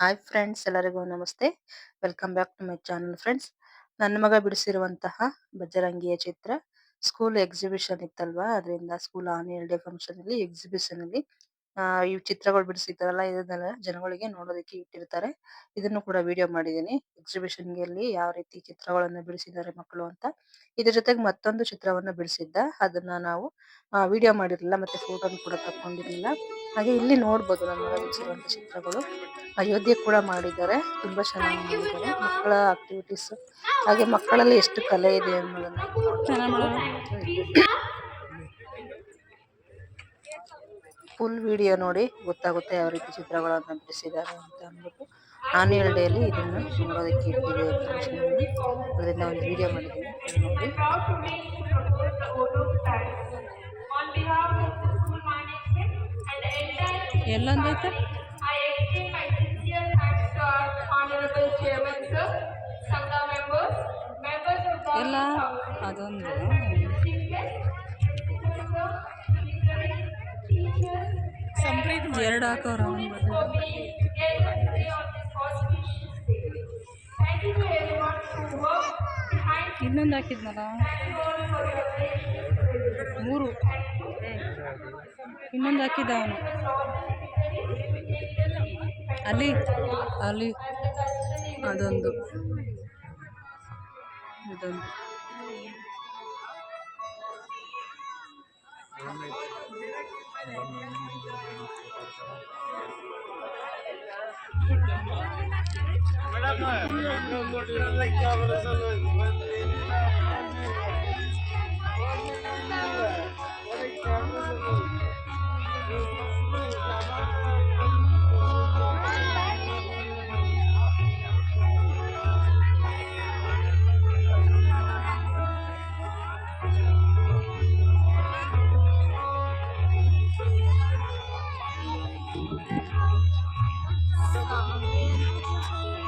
Hi friends ಎಲ್ಲರಿಗೂ ನಮಸ್ತೆ. Welcome back to my channel friends ನನ್ನ ಮಗ ಬಿಡಿಸಿರುವಂತಹ ಬಜರಂಗಿಯ ಚಿತ್ರ ಸ್ಕೂಲ್ ಎಕ್ಸಿಬಿಷನ್ ಇತ್ತಲ್ವಾ? ಅದರಿಂದ ಸ್ಕೂಲ್ ಆನ್ಯುವಲ್ ಡೇ ಫಂಕ್ಷನ್ ಅಲ್ಲಿ ಎಕ್ಸಿಬಿಷನ್ ಅಲ್ಲಿ ಈ ಚಿತ್ರಗಳು ಬಿಡಿಸಿರ್ತಾರಲ್ಲ, ಇದನ್ನೆಲ್ಲ ಜನಗಳಿಗೆ ನೋಡೋದಕ್ಕೆ ಇಟ್ಟಿರ್ತಾರೆ. ಇದನ್ನು ಕೂಡ ವಿಡಿಯೋ ಮಾಡಿದ್ದೀನಿ. ಎಕ್ಸಿಬಿಷನ್ ಅಲ್ಲಿ ಯಾವ ರೀತಿ ಚಿತ್ರಗಳನ್ನು ಬಿಡಿಸಿದ್ದಾರೆ ಮಕ್ಕಳು ಅಂತ. ಇದ್ರ ಜೊತೆಗೆ ಮತ್ತೊಂದು ಚಿತ್ರವನ್ನು ಬಿಡಿಸಿದ್ದ. ಅದನ್ನ ನಾವು ವಿಡಿಯೋ ಮಾಡಿರಲಿಲ್ಲ, ಮತ್ತೆ ಫೋಟೋ ಕೂಡ ತಕೊಂಡಿರ್ಲಿಲ್ಲ ಹಾಗೆ ಇಲ್ಲಿ ನೋಡಬಹುದು ನಮ್ಮ ಮಗ ಚಿತ್ರಗಳು. ಅಯೋಧ್ಯೆ ಕೂಡ ಮಾಡಿದ್ದಾರೆ. ತುಂಬಾ ಚೆನ್ನಾಗಿ ಮಾಡಿದ್ದಾರೆ. ಮಕ್ಕಳ ಆಕ್ಟಿವಿಟೀಸ್ ಹಾಗೆ ಮಕ್ಕಳಲ್ಲಿ ಎಷ್ಟು ಕಲೆ ಇದೆ ಅನ್ನೋದನ್ನ ಫುಲ್ ವಿಡಿಯೋ ನೋಡಿ ಗೊತ್ತಾಗುತ್ತೆ ಯಾವ ರೀತಿ ಚಿತ್ರಗಳನ್ನು ಬಿಡಿಸಿದ್ದಾರೆ ಅಂತ ಅಂದ್ಬಿಟ್ಟು. ಆನ್ಯುವಲ್ ಡೇಲಿ ಇದನ್ನು ಇದನ್ನ ನೋಡೋದಕ್ಕೆ ಇಟ್ಟಿದೆ ಅದರಿಂದ ಒಂದು ವಿಡಿಯೋ ಮಾಡಿದ್ದೀನಿ. ನೋಡಿ ಎಲ್ಲೊಂದೈತೆ? ಎಲ್ಲ ಅದೊಂದು. ಎರಡು ಹಾಕೋರ ಇನ್ನೊಂದು ಹಾಕಿದ್ನಲ್ಲ? ಮೂರು. ಇನ್ನೊಂದು ಹಾಕಿದ ಅವನು. ಅಲ್ಲಿ ಅಲ್ಲಿ. ಅದೊಂದು. ಇದೊಂದು. Madam สอง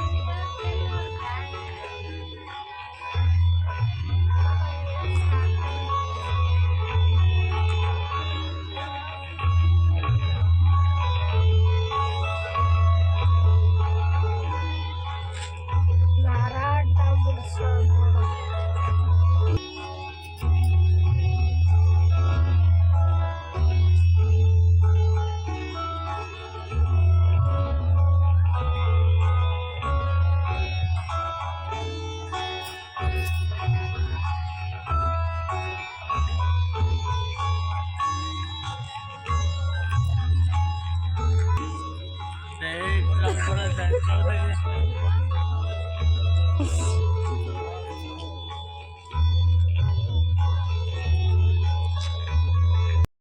Thank you.